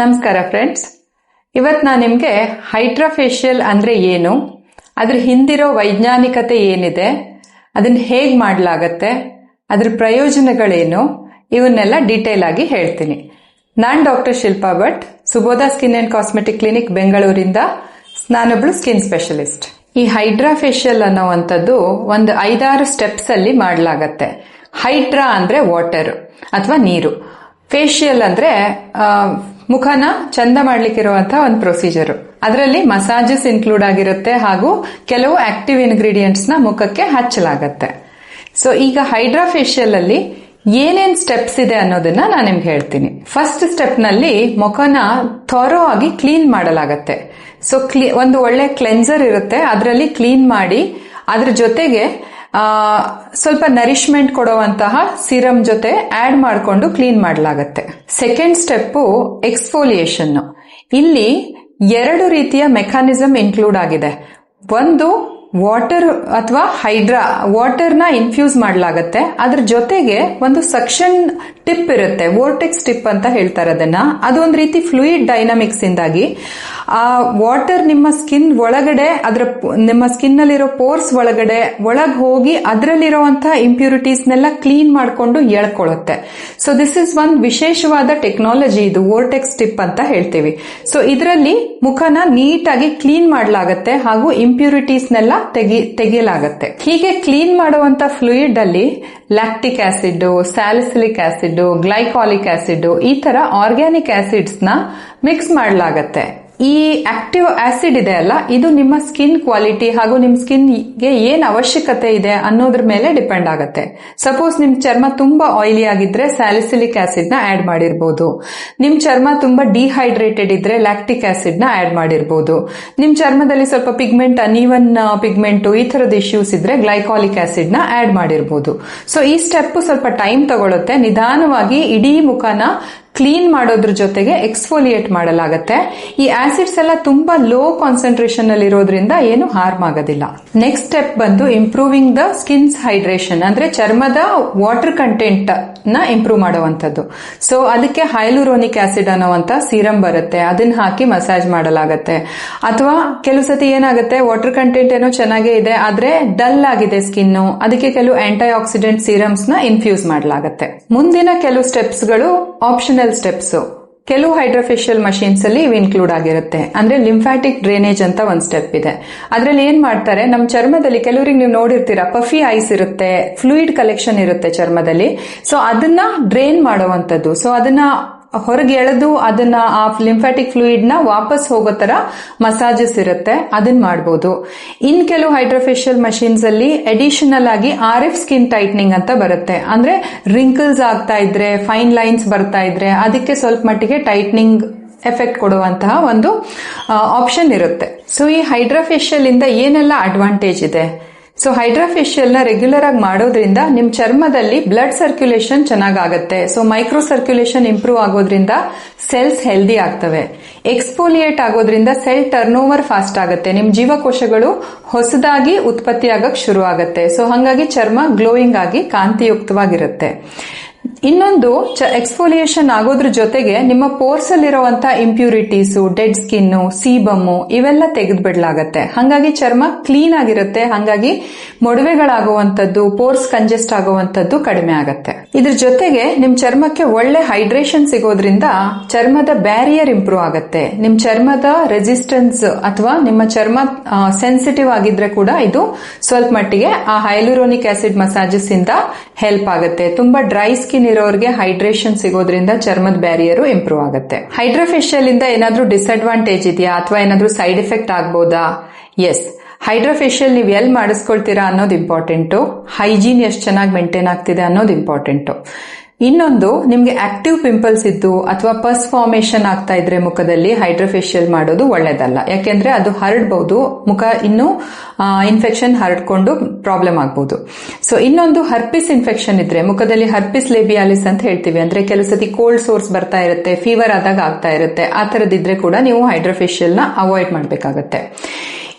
ನಮಸ್ಕಾರ ಫ್ರೆಂಡ್ಸ್ ಇವತ್ತು ನಾನು ನಿಮಗೆ ಹೈಡ್ರಾಫೇಶಿಯಲ್ ಅಂದರೆ ಏನು, ಅದ್ರ ಹಿಂದಿರೋ ವೈಜ್ಞಾನಿಕತೆ ಏನಿದೆ ಅದನ್ನ ಹೇಗೆ ಮಾಡಲಾಗತ್ತೆ, ಅದ್ರ ಪ್ರಯೋಜನಗಳೇನು, ಇವನ್ನೆಲ್ಲ ಡೀಟೇಲ್ ಆಗಿ ಹೇಳ್ತೀನಿ. ನಾನು doctor Shilpa Bhat, Subodha skin and cosmetic clinic ಬೆಂಗಳೂರಿಂದ. ನಾನೊಬ್ಳು ಸ್ಕಿನ್ ಸ್ಪೆಷಲಿಸ್ಟ್ ಈ ಹೈಡ್ರಾಫೇಶಿಯಲ್ ಅನ್ನೋವಂಥದ್ದು ಒಂದು ಐದಾರು ಸ್ಟೆಪ್ಸ್ ಅಲ್ಲಿ ಮಾಡಲಾಗತ್ತೆ. ಹೈಡ್ರಾ ಅಂದ್ರೆ ವಾಟರ್ ಅಥವಾ ನೀರು. ಫೇಶಿಯಲ್ ಅಂದ್ರೆ ಮುಖನ ಚಂದ ಮಾಡ್ಲಿಕ್ಕಿರುವಂತಹ ಒಂದು ಪ್ರೊಸೀಜರ್ ಅದರಲ್ಲಿ ಮಸಾಜಸ್ ಇನ್ಕ್ಲೂಡ್ ಆಗಿರುತ್ತೆ ಹಾಗೂ ಕೆಲವು ಆಕ್ಟಿವ್ ಇಂಗ್ರೀಡಿಯೆಂಟ್ಸ್ನ ಮುಖಕ್ಕೆ ಹಚ್ಚಲಾಗತ್ತೆ. ಸೊ ಈಗ ಹೈಡ್ರಾ ಫೇಶಿಯಲ್ ಅಲ್ಲಿ ಏನೇನ್ ಸ್ಟೆಪ್ಸ್ ಇದೆ ಅನ್ನೋದನ್ನ ನಾನು ನಿಮ್ಗೆ ಹೇಳ್ತೀನಿ. ಫಸ್ಟ್ ಸ್ಟೆಪ್ನಲ್ಲಿ ಮುಖನ ಥೊರೋ ಆಗಿ ಕ್ಲೀನ್ ಮಾಡಲಾಗತ್ತೆ. ಸೊ ಕ್ಲೀ ಒಂದು ಒಳ್ಳೆ ಕ್ಲೆನ್ಸರ್ ಇರುತ್ತೆ. ಅದರಲ್ಲಿ ಕ್ಲೀನ್ ಮಾಡಿ ಅದ್ರ ಜೊತೆಗೆ ಸ್ವಲ್ಪ ನರಿಶ್ಮೆಂಟ್ ಕೊಡುವಂತಹ ಸಿರಮ್ ಜೊತೆ ಆಡ್ ಮಾಡಿಕೊಂಡು ಕ್ಲೀನ್ ಮಾಡಲಾಗತ್ತೆ. ಸೆಕೆಂಡ್ ಸ್ಟೆಪ್ ಎಕ್ಸ್ಫೋಲಿಯೇಷನ್ ಇಲ್ಲಿ ಎರಡು ರೀತಿಯ ಮೆಕಾನಿಸಮ್ ಇನ್ಕ್ಲೂಡ್ ಆಗಿದೆ. ಒಂದು ವಾಟರ್ ಅಥವಾ ಹೈಡ್ರಾ ವಾಟರ್ನ ಇನ್ಫ್ಯೂಸ್ ಮಾಡಲಾಗತ್ತೆ. ಅದ್ರ ಜೊತೆಗೆ ಒಂದು ಸಕ್ಷನ್ ಟಿಪ್ ಇರುತ್ತೆ ವೋರ್ಟೆಕ್ಸ್ ಟಿಪ್ ಅಂತ ಹೇಳ್ತಾರೆ ಅದನ್ನ. ಅದೊಂದು ರೀತಿ ಫ್ಲೂಯಿಡ್ ಡೈನಾಮಿಕ್ಸ್ ಇಂದಾಗಿ. ಆ ವಾಟರ್ ನಿಮ್ಮ ಸ್ಕಿನ್ ಒಳಗಡೆ, ಅದರ ನಿಮ್ಮ ಸ್ಕಿನ್ ನಲ್ಲಿರೋ ಪೋರ್ಸ್ ಒಳಗಡೆ, ಒಳಗೆ ಹೋಗಿ ಅದರಲ್ಲಿರುವಂತಹ ಇಂಪ್ಯೂರಿಟೀಸ್ನೆಲ್ಲ ಕ್ಲೀನ್ ಮಾಡಿಕೊಂಡು ಎಳ್ಕೊಳ್ಳುತ್ತೆ ಸೊ ದಿಸ್ ಇಸ್ ಒಂದು ವಿಶೇಷವಾದ ಟೆಕ್ನಾಲಜಿ ಇದು ವೋರ್ಟೆಕ್ಸ್ ಟಿಪ್ ಅಂತ ಹೇಳ್ತೀವಿ. ಸೊ ಇದರಲ್ಲಿ ಮುಖನ ನೀಟಾಗಿ ಕ್ಲೀನ್ ಮಾಡಲಾಗತ್ತೆ ಹಾಗೂ ಇಂಪ್ಯೂರಿಟೀಸ್ನೆಲ್ಲ ತೆಗಿ, ತೆಗೆಯಲಾಗುತ್ತೆ. ಹೀಗೆ ಕ್ಲೀನ್ ಮಾಡುವಂತ ಫ್ಲೂಯಿಡ್ ಅಲ್ಲಿ lactic acid salicylic acid glycolic acid ಈ ತರ ಆರ್ಗ್ಯಾನಿಕ್ ಆಸಿಡ್ಸ್ನ ಮಿಕ್ಸ್ ಮಾಡಲಾಗತ್ತೆ. ಈ ಆಕ್ಟಿವ್ ಆಸಿಡ್ ಇದೆ ಅಲ್ಲ, ಇದು ನಿಮ್ಮ ಸ್ಕಿನ್ ಕ್ವಾಲಿಟಿ ಹಾಗೂ ನಿಮ್ಮ ಸ್ಕಿನ್ಗೆ ಏನ್ ಅವಶ್ಯಕತೆ ಇದೆ ಅನ್ನೋದ್ರ ಮೇಲೆ ಡಿಪೆಂಡ್ ಆಗುತ್ತೆ. ಸಪೋಸ್ ನಿಮ್ ಚರ್ಮ ತುಂಬಾ ಆಯಿಲಿ ಆಗಿದ್ರೆ ಸ್ಯಾಲಿಸಿಲಿಕ್ ಆಸಿಡ್ನ ಆಡ್ ಮಾಡಿರ್ಬೋದು. ನಿಮ್ ಚರ್ಮ ತುಂಬಾ ಡಿಹೈಡ್ರೇಟೆಡ್ ಇದ್ರೆ ಲ್ಯಾಕ್ಟಿಕ್ ಆಸಿಡ್ನ ಆಡ್ ಮಾಡಿರ್ಬೋದು. ನಿಮ್ ಚರ್ಮದಲ್ಲಿ ಸ್ವಲ್ಪ ಪಿಗ್ಮೆಂಟ್ ಅನ್ಇವನ್ ಪಿಗ್ಮೆಂಟ್ ಈ ತರದ ಇಶ್ಯೂಸ್ ಇದ್ರೆ ಗ್ಲೈಕಾಲಿಕ್ ಆಸಿಡ್ನ ಆಡ್ ಮಾಡಿರ್ಬೋದು. ಸೊ ಈ ಸ್ಟೆಪ್ ಸ್ವಲ್ಪ ಟೈಮ್ ತಗೊಳುತ್ತೆ. ನಿಧಾನವಾಗಿ ಇಡೀ ಮುಖನ ಕ್ಲೀನ್ ಮಾಡೋದ್ರ ಜೊತೆಗೆ ಎಕ್ಸ್ಫೋಲಿಯೇಟ್ ಮಾಡಲಾಗತ್ತೆ. ಈ ಆಸಿಡ್ಸ್ ಎಲ್ಲ ತುಂಬಾ ಲೋ ಕಾನ್ಸಂಟ್ರೇಷನ್ ಅಲ್ಲಿ ಇರೋದ್ರಿಂದ ಏನು ಹಾರ್ಮ್ ಆಗೋದಿಲ್ಲ. ನೆಕ್ಸ್ಟ್ ಸ್ಟೆಪ್ ಬಂದು ಇಂಪ್ರೂವಿಂಗ್ ದ ಸ್ಕಿನ್ಸ್ ಹೈಡ್ರೇಷನ್ ಅಂದ್ರೆ ಚರ್ಮದ ವಾಟರ್ ಕಂಟೆಂಟ್ನ ಇಂಪ್ರೂವ್ ಮಾಡುವಂತದ್ದು ಸೊ ಅದಕ್ಕೆ ಹೈಲುರೋನಿಕ್ ಆಸಿಡ್ ಅನ್ನುವಂತ ಸೀರಮ್ ಬರುತ್ತೆ. ಅದನ್ನ ಹಾಕಿ ಮಸಾಜ್ ಮಾಡಲಾಗತ್ತೆ. ಅಥವಾ ಕೆಲವು ಸತಿ ಏನಾಗುತ್ತೆ ವಾಟರ್ ಕಂಟೆಂಟ್ ಏನೋ ಚೆನ್ನಾಗೇ ಇದೆ, ಆದ್ರೆ ಡಲ್ ಆಗಿದೆ ಸ್ಕಿನ್ ಅದಕ್ಕೆ ಕೆಲವು ಆಂಟಿ ಆಕ್ಸಿಡೆಂಟ್ ಸೀರಮ್ಸ್ನ ಇನ್ಫ್ಯೂಸ್ ಮಾಡಲಾಗತ್ತೆ. ಮುಂದಿನ ಕೆಲವು ಸ್ಟೆಪ್ಸ್ಗಳು ಆಪ್ಷನಲ್ ಸ್ಟೆಪ್ಸ್ ಕೆಲವು ಹೈಡ್ರೋಫೇಶಿಯಲ್ ಮಷೀನ್ಸ್ ಅಲ್ಲಿ ಇವು ಇನ್ಕ್ಲೂಡ್ ಆಗಿರುತ್ತೆ. ಅಂದ್ರೆ ಲಿಂಫಾಟಿಕ್ ಡ್ರೈನೇಜ್ ಅಂತ ಒಂದು ಸ್ಟೆಪ್ ಇದೆ. ಅದ್ರಲ್ಲಿ ಏನ್ ಮಾಡ್ತಾರೆ ನಮ್ಮ ಚರ್ಮದಲ್ಲಿ ಕೆಲವರಿಗೆ ನೀವು ನೋಡಿರ್ತೀರಾ ಪಫಿ ಐಸ್ ಇರುತ್ತೆ ಫ್ಲೂಯಿಡ್ ಕಲೆಕ್ಷನ್ ಇರುತ್ತೆ ಚರ್ಮದಲ್ಲಿ. ಸೊ ಅದನ್ನ ಡ್ರೈನ್ ಮಾಡುವಂತದ್ದು ಸೊ ಅದನ್ನ ಹೊರಗೆ ಎಳೆದು ಅದನ್ನ ಆ ಲಿಂಫ್ಯಾಟಿಕ್ ಫ್ಲೂಯಿಡ್ನ ವಾಪಸ್ ಹೋಗೋ ತರ ಮಸಾಜಸ್ ಇರುತ್ತೆ. ಅದನ್ನ ಮಾಡಬಹುದು ಇನ್ ಕೆಲವು ಹೈಡ್ರೋಫೇಶಿಯಲ್ ಮಷೀನ್ಸ್ ಅಲ್ಲಿ ಅಡಿಷನಲ್ ಆಗಿ ಆರ್ ಎಫ್ ಸ್ಕಿನ್ ಟೈಟ್ನಿಂಗ್ ಅಂತ ಬರುತ್ತೆ. ಅಂದ್ರೆ ರಿಂಕಲ್ಸ್ ಆಗ್ತಾ ಇದ್ರೆ ಫೈನ್ ಲೈನ್ಸ್ ಬರ್ತಾ ಇದ್ರೆ ಅದಕ್ಕೆ ಸ್ವಲ್ಪ ಮಟ್ಟಿಗೆ ಟೈಟ್ನಿಂಗ್ ಎಫೆಕ್ಟ್ ಕೊಡುವಂತಹ ಒಂದು ಆಪ್ಷನ್ ಇರುತ್ತೆ. ಸೊ ಈ ಹೈಡ್ರೋಫೇಶಿಯಲ್ ಇಂದ ಏನೆಲ್ಲ ಅಡ್ವಾಂಟೇಜ್ ಇದೆ? ಸೊ ನ ರೆಗ್ಯುಲರ್ ಆಗಿ ಮಾಡೋದ್ರಿಂದ ನಿಮ್ ಚರ್ಮದಲ್ಲಿ ಬ್ಲಡ್ ಸರ್ಕ್ಯುಲೇಷನ್ ಚೆನ್ನಾಗಾಗತ್ತೆ. ಸೊ ಮೈಕ್ರೋ ಸರ್ಕ್ಯುಲೇಷನ್ ಇಂಪ್ರೂವ್ ಆಗೋದ್ರಿಂದ ಸೆಲ್ಸ್ ಹೆಲ್ದಿ ಆಗ್ತವೆ. ಎಕ್ಸ್ಪೋಲಿಯೇಟ್ ಆಗೋದ್ರಿಂದ ಸೆಲ್ ಟರ್ನ್ ಓವರ್ ಫಾಸ್ಟ್ ಆಗುತ್ತೆ. ನಿಮ್ ಜೀವಕೋಶಗಳು ಹೊಸದಾಗಿ ಉತ್ಪತ್ತಿ ಆಗಕ್ ಶುರು ಆಗುತ್ತೆ ಸೊ ಹಂಗಾಗಿ ಚರ್ಮ ಗ್ಲೋಯಿಂಗ್ ಆಗಿ ಕಾಂತಿಯುಕ್ತವಾಗಿರುತ್ತೆ. ಇನ್ನೊಂದು ಎಕ್ಸ್ಫೋಲಿಯೇಷನ್ ಆಗೋದ್ರ ಜೊತೆಗೆ ನಿಮ್ಮ ಪೋರ್ಸ್ ಅಲ್ಲಿರುವಂತಹ ಇಂಪ್ಯೂರಿಟೀಸು ಡೆಡ್ ಸ್ಕಿನ್ ಸೀಬಮ್ಮು ಇವೆಲ್ಲ ತೆಗೆದು ಹಾಗಾಗಿ ಚರ್ಮ ಕ್ಲೀನ್ ಆಗಿರುತ್ತೆ, ಹಾಗಾಗಿ ಮೊಡವೆಗಳಾಗುವಂತದ್ದು ಪೋರ್ಸ್ ಕಂಜೆಸ್ಟ್ ಆಗುವಂತದ್ದು ಕಡಿಮೆ ಆಗತ್ತೆ. ಇದ್ರ ಜೊತೆಗೆ ನಿಮ್ ಚರ್ಮಕ್ಕೆ ಒಳ್ಳೆ ಹೈಡ್ರೇಷನ್ ಸಿಗೋದ್ರಿಂದ ಚರ್ಮದ ಬ್ಯಾರಿಯರ್ ಇಂಪ್ರೂವ್ ಆಗುತ್ತೆ. ನಿಮ್ ಚರ್ಮದ ರೆಸಿಸ್ಟೆನ್ಸ್ ಅಥವಾ ನಿಮ್ಮ ಚರ್ಮ ಸೆನ್ಸಿಟಿವ್ ಆಗಿದ್ರೆ ಕೂಡ ಇದು ಸ್ವಲ್ಪ ಮಟ್ಟಿಗೆ ಆ ಹೈಲುರೋನಿಕ್ ಆಸಿಡ್ ಮಸಾಜಸ್ ಇಂದ ಹೆಲ್ಪ್ ಆಗುತ್ತೆ. ತುಂಬಾ ಡ್ರೈ ಸ್ಕಿನ್ ಇರೋರಿಗೆ ಹೈಡ್ರೇಷನ್ ಸಿಗೋದ್ರಿಂದ ಚರ್ಮದ ಬ್ಯಾರಿಯರ್ ಇಂಪ್ರೂವ್ ಆಗುತ್ತೆ. ಹೈಡ್ರೋಫೇಶಿಯಲ್ ಇಂದ ಏನಾದ್ರೂ ಡಿಸ್ಅಡ್ವಾಂಟೇಜ್ ಇದೆಯಾ ಅಥವಾ ಏನಾದ್ರೂ ಸೈಡ್ ಎಫೆಕ್ಟ್ ಆಗ್ಬೋದಾ? ಎಸ್ ಹೈಡ್ರೋಫೇಶಿಯಲ್ ನೀವು ಎಲ್ಲಿ ಮಾಡಿಸ್ಕೊಳ್ತೀರಾ ಅನ್ನೋದು ಇಂಪಾರ್ಟೆಂಟು ಹೈಜೀನ್ ಎಷ್ಟು ಚೆನ್ನಾಗಿ ಮೇಂಟೈನ್ ಆಗ್ತಿದೆ ಅನ್ನೋದು ಇಂಪಾರ್ಟೆಂಟು ಇನ್ನೊಂದು, ನಿಮ್ಗೆ ಆಕ್ಟಿವ್ ಪಿಂಪಲ್ಸ್ ಇದ್ದು ಅಥವಾ ಪಸ್ ಫಾರ್ಮೇಶನ್ ಆಗ್ತಾ ಇದ್ರೆ ಮುಖದಲ್ಲಿ ಹೈಡ್ರೋಫೇಶಿಯಲ್ ಮಾಡೋದು ಒಳ್ಳೇದಲ್ಲ. ಯಾಕೆಂದ್ರೆ ಅದು ಹರಡಬಹುದು ಮುಖ ಇನ್ನೂ ಇನ್ಫೆಕ್ಷನ್ ಹರಡ್ಕೊಂಡು ಪ್ರಾಬ್ಲಮ್ ಆಗ್ಬಹುದು ಸೊ ಇನ್ನೊಂದು ಹರ್ಪಿಸ್ ಇನ್ಫೆಕ್ಷನ್ ಇದ್ರೆ ಮುಖದಲ್ಲಿ ಹರ್ಪಿಸ್ ಲೇಬಿಯಾಲಿಸ್ ಅಂತ ಹೇಳ್ತೀವಿ. ಅಂದ್ರೆ ಕೆಲವು ಸತಿ ಕೋಲ್ಡ್ ಸೋರ್ಸ್ ಬರ್ತಾ ಇರುತ್ತೆ ಫೀವರ್ ಆದಾಗ ಆಗ್ತಾ ಇರುತ್ತೆ. ಆ ತರದಿದ್ರೆ ಕೂಡ ನೀವು ಹೈಡ್ರೋಫೇಶಿಯಲ್ನ ಅವಾಯ್ಡ್ ಮಾಡಬೇಕಾಗತ್ತೆ.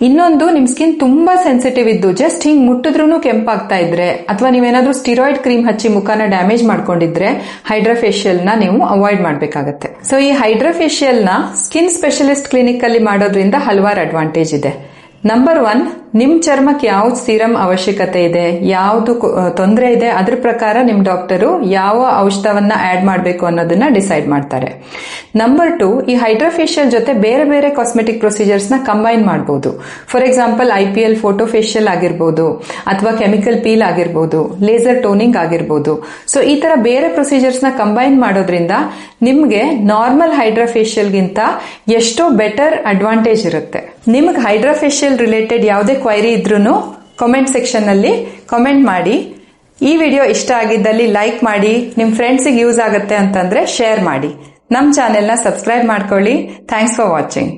ಇನ್ನೊಂದು, ನಿಮ್ ಸ್ಕಿನ್ ತುಂಬಾ ಸೆನ್ಸಿಟಿವ್ ಇದ್ದು ಜಸ್ಟ್ ಹಿಂಗ್ ಮುಟ್ಟಿದ್ರೂ ಕೆಂಪಾಗ್ತಾ ಇದ್ರೆ, ಅಥವಾ ನೀವೇನಾದ್ರೂ ಸ್ಟಿರಾಯ್ಡ್ ಕ್ರೀಮ್ ಹಚ್ಚಿ ಮುಖನ ಡ್ಯಾಮೇಜ್ ಮಾಡ್ಕೊಂಡಿದ್ರೆ ಹೈಡ್ರಾಫೇಶಿಯಲ್ನ ನೀವು ಅವಾಯ್ಡ್ ಮಾಡಬೇಕಾಗತ್ತೆ. ಸೊ ಈ ಹೈಡ್ರಾಫೇಶಿಯಲ್ನ ಸ್ಕಿನ್ ಸ್ಪೆಷಲಿಸ್ಟ್ ಕ್ಲಿನಿಕ್ ಅಲ್ಲಿ ಮಾಡೋದ್ರಿಂದ ಹಲವಾರು ಅಡ್ವಾಂಟೇಜ್ ಇದೆ. ನಂಬರ್ ಒನ್ ನಿಮ್ ಚರ್ಮಕ್ಕೆ ಯಾವ್ದು ಸೀರಮ್ ಅವಶ್ಯಕತೆ ಇದೆ? ಯಾವ್ದು ತೊಂದರೆ ಇದೆ? ಅದ್ರ ಪ್ರಕಾರ ನಿಮ್ಮ ಡಾಕ್ಟರು ಯಾವ ಔಷಧವನ್ನ ಆಡ್ ಮಾಡಬೇಕು ಅನ್ನೋದನ್ನ ಡಿಸೈಡ್ ಮಾಡ್ತಾರೆ. ನಂಬರ್ ಟು ಈ ಹೈಡ್ರಾಫೇಶಿಯಲ್ ಜೊತೆ ಬೇರೆ ಬೇರೆ ಕಾಸ್ಮೆಟಿಕ್ ಪ್ರೊಸೀಜರ್ಸ್ನ ಕಂಬೈನ್ ಮಾಡಬಹುದು for example I P L photo facial ಆಗಿರ್ಬೋದು, ಅಥವಾ ಕೆಮಿಕಲ್ ಪೀಲ್ ಆಗಿರ್ಬೋದು ಲೇಸರ್ ಟೋನಿಂಗ್ ಆಗಿರ್ಬೋದು. ಸೊ ಈ ತರ ಬೇರೆ ಪ್ರೊಸೀಜರ್ಸ್ನ ಕಂಬೈನ್ ಮಾಡೋದ್ರಿಂದ ನಿಮ್ಗೆ ನಾರ್ಮಲ್ ಹೈಡ್ರಾಫೇಶಿಯಲ್ಗಿಂತ ಎಷ್ಟೋ ಬೆಟರ್ ಅಡ್ವಾಂಟೇಜ್ ಇರುತ್ತೆ. ನಿಮ್ಗೆ ಹೈಡ್ರಾಫೇಶಿಯಲ್ ರಿಲೇಟೆಡ್ ಯಾವುದೇ ಕ್ವೈರಿ ಇದ್ರೂ ಕಾಮೆಂಟ್ ಸೆಕ್ಷನ್ ಅಲ್ಲಿ ಕಾಮೆಂಟ್ ಮಾಡಿ. ಈ ವಿಡಿಯೋ ಇಷ್ಟ ಆಗಿದ್ದಲ್ಲಿ ಲೈಕ್ ಮಾಡಿ ನಿಮ್ಮ ಫ್ರೆಂಡ್ಸಿಗೆ ಯೂಸ್ ಆಗುತ್ತೆ ಅಂತಂದ್ರೆ ಶೇರ್ ಮಾಡಿ. ನಮ್ಮ ಚಾನೆಲ್ನ ಸಬ್ಸ್ಕ್ರೈಬ್ ಮಾಡ್ಕೊಳ್ಳಿ. Thanks for watching